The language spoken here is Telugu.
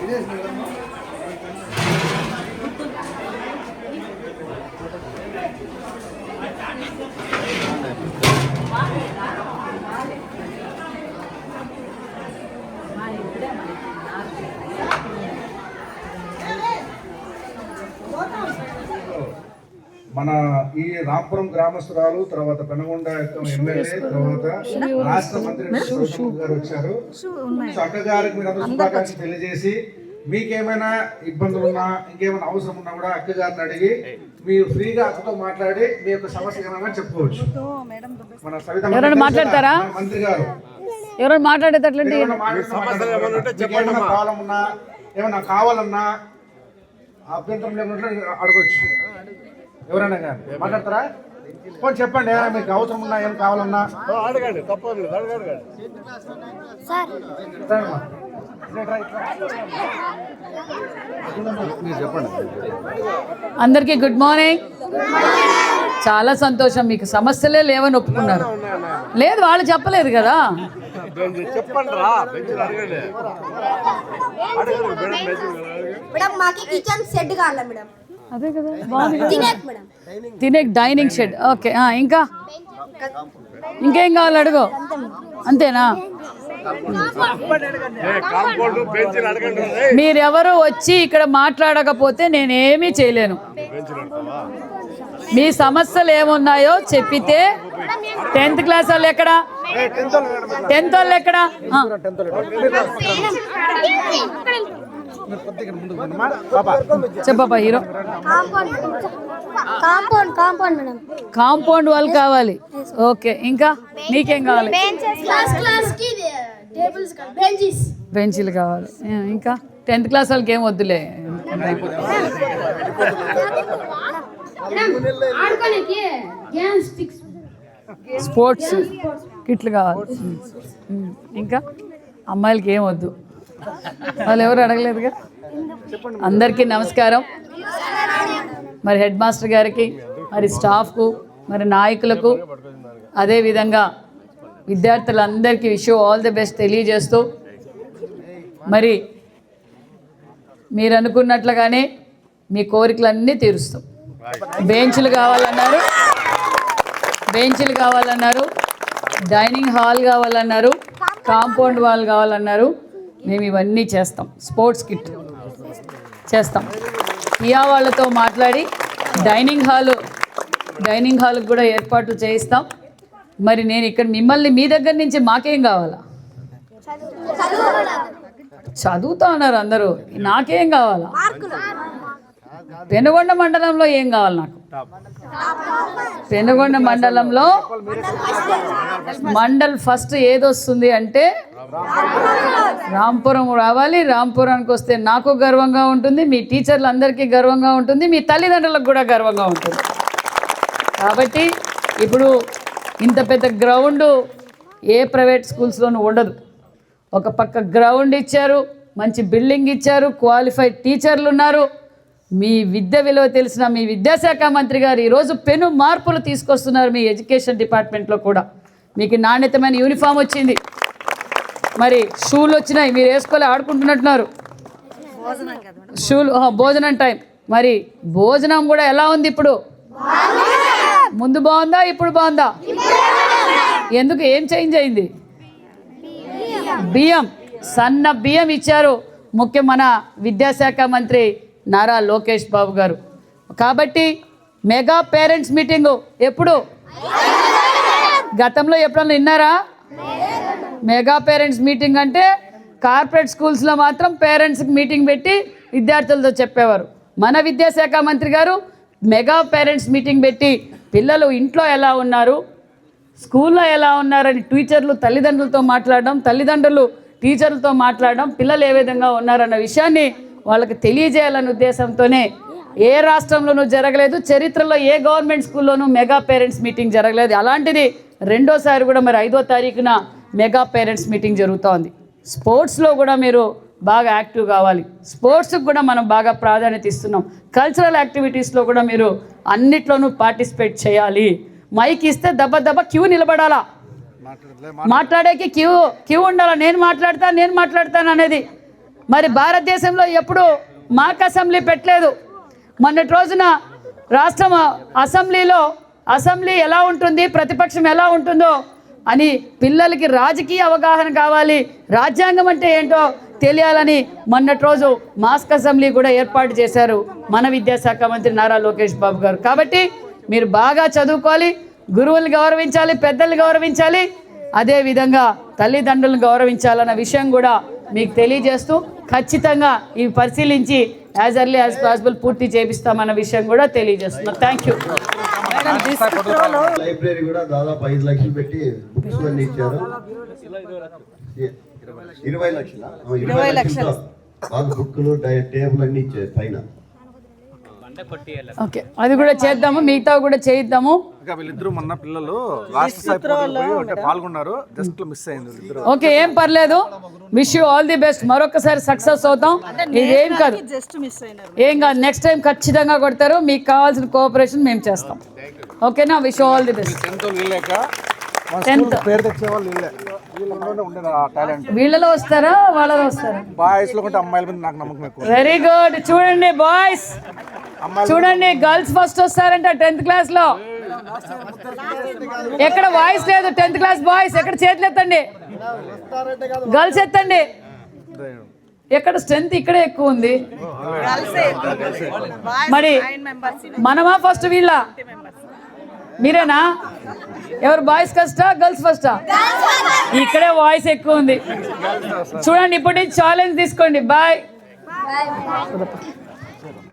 ¿Quieres, మన ఈ రాంపురం గ్రామస్తురాలు తర్వాత పెనగొండ యొక్క ఎమ్మెల్యే తర్వాత రాష్ట్ర మంత్రి గారు వచ్చారు. సో అక్క గారికి మీరు అందరూ శుభాకాంక్షలు తెలియజేసి మీకేమైనా ఇబ్బందులు ఉన్నా ఇంకేమైనా అవసరం ఉన్నా కూడా అక్క గారిని అడిగి మీరు ఫ్రీగా అక్కతో మాట్లాడి మీ యొక్క సమస్య ఏమైనా చెప్పుకోవచ్చు. మన సవిత మాట్లాడతారా? మంత్రి గారు. ఎవరైనా ఏమైనా ప్రాబ్లం ఉన్నా ఏమైనా కావాలన్నా అభ్యంతరం లేకుండా అడగొచ్చు. ఎవరైనా కానీ మాట్లాడతారా? పోనీ చెప్పండి ఏమైనా మీకు అవసరం ఉన్నా ఏం కావాలన్నా. అడగండి తప్పదు అడగండి అందరికీ గుడ్ మార్నింగ్. చాలా సంతోషం మీకు సమస్యలే లేవని ఒప్పుకున్నారు. లేదు వాళ్ళు చెప్పలేదు కదా. చెప్పండి రా. మేడం మాకి కిచెన్ సెట్ కావాలా మేడం? అదే కదా. బాగుంది తినే డైనింగ్ షెడ్. ఓకే ఇంకా? ఇంకేం కావాలి అడుగు. అంతేనా. మీరెవరు వచ్చి ఇక్కడ మాట్లాడకపోతే నేనేమీ చేయలేను. మీ సమస్యలు ఏమున్నాయో చెప్పితే టెన్త్ క్లాస్ వాళ్ళు ఎక్కడ? టెన్త్ వాళ్ళు ఎక్కడ? చెప్పబ్బా hero. Compound compound compound madam. Compound వాళ్ళు కావాలి. ఓకే ఇంకా నీకేం కావాలి? బెంచెస్ క్లాస్ క్లాస్కి టేబుల్స్ బెంచెస్ బెంచీలు కావాలి. ఇంకా టెన్త్ క్లాస్ వాళ్ళకి ఏం వద్దులే. ఆడుకోనికి గేమ్ స్టిక్స్ స్పోర్ట్స్ కిట్లు కావాలి. ఇంకా అమ్మాయిలకి ఏం వద్దు. వాళ్ళు ఎవరు అడగలేదుగా? అందరికీ నమస్కారం. మరి హెడ్ మాస్టర్ గారికి మరి స్టాఫ్కు మరి నాయకులకు అదేవిధంగా విద్యార్థులందరికీ విషయం ఆల్ ది బెస్ట్ తెలియజేస్తూ మరి మీరు అనుకున్నట్లుగానే మీ కోరికలన్నీ తీరుస్తాం. బెంచ్లు కావాలన్నారు. బెంచ్లు కావాలన్నారు. డైనింగ్ హాల్ కావాలన్నారు. కాంపౌండ్ వాల్ కావాలన్నారు. మేము ఇవన్నీ చేస్తాం. స్పోర్ట్స్ కిట్ చేస్తాం. ఇయా వాళ్ళతో మాట్లాడి డైనింగ్ హాల్ డైనింగ్ హాల్కి కూడా ఏర్పాట్లు చేయిస్తాం. మరి నేను ఇక్కడ మిమ్మల్ని మీ దగ్గర నుంచి మాకేం కావాలా? చదువుతా ఉన్నారు అందరూ. నాకేం కావాలా? పెనుగొండ మండలంలో ఏం కావాలి నాకు? పెనుగొండ మండలంలో మండల్ ఫస్ట్ ఏదొస్తుంది అంటే రాంపురం రావాలి రాంపురానికి వస్తే నాకు గర్వంగా ఉంటుంది మీ టీచర్లు అందరికీ గర్వంగా ఉంటుంది మీ తల్లిదండ్రులకు కూడా గర్వంగా ఉంటుంది. కాబట్టి ఇప్పుడు ఇంత పెద్ద గ్రౌండ్ ఏ ప్రైవేట్ స్కూల్స్లోనూ ఉండదు. ఒక పక్క గ్రౌండ్ ఇచ్చారు మంచి బిల్డింగ్ ఇచ్చారు క్వాలిఫైడ్ టీచర్లు ఉన్నారు మీ విద్య విలువ తెలిసిన మీ విద్యాశాఖ మంత్రి గారు ఈరోజు పెను మార్పులు తీసుకొస్తున్నారు మీ ఎడ్యుకేషన్ డిపార్ట్మెంట్లో కూడా. మీకు నాణ్యతమైన యూనిఫామ్ వచ్చింది. మరి షూలు వచ్చినాయి మీరు వేసుకోలే ఆడుకుంటున్నట్టున్నారు. షూలు భోజనం టైం. మరి భోజనం కూడా ఎలా ఉంది ఇప్పుడు? ముందు బాగుందా ఇప్పుడు బాగుందా? ఎందుకు ఏం చేంజ్ అయింది? బియ్యం. సన్న బియ్యం ఇచ్చారు ముఖ్య మన విద్యాశాఖ మంత్రి నారా లోకేష్ బాబు గారు. కాబట్టి మెగా పేరెంట్స్ మీటింగు ఎప్పుడు? గతంలో ఎప్పుడన్నా విన్నారా? మెగా పేరెంట్స్ మీటింగ్ అంటే కార్పొరేట్ స్కూల్స్లో మాత్రం పేరెంట్స్కి మీటింగ్ పెట్టి విద్యార్థులతో చెప్పేవారు. మన విద్యాశాఖ మంత్రి గారు మెగా పేరెంట్స్ మీటింగ్ పెట్టి పిల్లలు ఇంట్లో ఎలా ఉన్నారు స్కూల్లో ఎలా ఉన్నారని టీచర్లు తల్లిదండ్రులతో మాట్లాడడం తల్లిదండ్రులు టీచర్లతో మాట్లాడడం పిల్లలు ఏ విధంగా ఉన్నారన్న విషయాన్ని వాళ్ళకి తెలియజేయాలనే ఉద్దేశంతోనే ఏ రాష్ట్రంలోనూ జరగలేదు చరిత్రలో ఏ గవర్నమెంట్ స్కూల్లోనూ మెగా పేరెంట్స్ మీటింగ్ జరగలేదు. అలాంటిది రెండోసారి కూడా మరి ఐదో తారీఖున మెగా పేరెంట్స్ మీటింగ్ జరుగుతోంది. స్పోర్ట్స్లో కూడా మీరు బాగా యాక్టివ్ కావాలి. స్పోర్ట్స్కి కూడా మనం బాగా ప్రాధాన్యత ఇస్తున్నాం. కల్చరల్ యాక్టివిటీస్లో కూడా మీరు అన్నిట్లోనూ పార్టిసిపేట్ చేయాలి. మైక్ ఇస్తే దెబ్బ దెబ్బ క్యూ నిలబడాలా? మాట్లాడేకి క్యూ క్యూ ఉండాలా? నేను మాట్లాడతా నేను మాట్లాడతాను అనేది. మరి భారతదేశంలో ఎప్పుడు మాక్ అసెంబ్లీ పెట్టలేదు. మొన్నటి రోజున రాష్ట్రం అసెంబ్లీలో అసెంబ్లీ ఎలా ఉంటుంది? ప్రతిపక్షం ఎలా ఉంటుందో అని పిల్లలకి రాజకీయ అవగాహన కావాలి. రాజ్యాంగం అంటే ఏంటో తెలియాలని మొన్నటి రోజు మాస్క్ అసెంబ్లీ కూడా ఏర్పాటు చేశారు మన విద్యాశాఖ మంత్రి నారా లోకేష్ బాబు గారు. కాబట్టి మీరు బాగా చదువుకోవాలి గురువులు గౌరవించాలి పెద్దల్ని గౌరవించాలి అదేవిధంగా తల్లిదండ్రులను గౌరవించాలన్న విషయం కూడా మీకు తెలియజేస్తూ ఖచ్చితంగా ఇవి పరిశీలించి యాజ్ ఎర్లీ యాజ్ పాసిబుల్ పూర్తి చేపిస్తామన్న విషయం కూడా తెలియజేస్తున్నాం. Thank you. లైబ్రరీ కూడా దాదాపు ఐదు లక్షలు పెట్టి బుక్స్ అన్ని ఇచ్చారు. ఇరవై లక్షల? ఇరవై లక్షలు మాకు బుక్కులు డై- టేబుల్ అన్ని ఇచ్చారు పైన. ఓకే అది కూడా చేద్దాము మిగతా కూడా చేయిద్దాము. ఇంకా వీళ్ళిద్దరూ మొన్న పిల్లలు రాష్ట్ర పాల్గొన్నారు. జస్ట్ మిస్ అయింది ఓకే ఏం పర్లేదు. Wish you all the best మరొకసారి సక్సెస్ అవుతాం. ఇదేం కాదు. జస్ట్ మిస్ అయినారు. ఏం కాదు నెక్స్ట్ టైం ఖచ్చితంగా కొడతారు. మీకు కావాల్సిన కోఆపరేషన్ మేము చేస్తాం. ఓకేనా? Wish all the best tenth పేరు తెచ్చేవాళ్ళు వీళ్ళలో వస్తారా? వాళ్ళలో వస్తారా? బాయ్స్లో అమ్మాయిల మీద నాకు నమ్మకం ఎక్కువ. వెరీ గుడ్ చూడండి బాయ్స్ చూడండి గర్ల్స్ ఫస్ట్ వస్తారంట టెన్త్ క్లాస్లో. ఎక్కడ వాయిస్ లేదు టెన్త్ క్లాస్ బాయ్స్ ఎక్కడ చేతులు ఎత్తండి? గర్ల్స్ ఎత్తండి. ఎక్కడ స్ట్రెంత్ ఇక్కడే ఎక్కువ ఉంది. మరి మనమా ఫస్ట్ వీళ్ళ? మీరేనా? ఎవరు బాయ్స్ ఫస్టా గర్ల్స్ ఫస్టా ఇక్కడే వాయిస్ ఎక్కువ ఉంది. చూడండి ఇప్పుడు ఛాలెంజ్ తీసుకోండి. బాయ్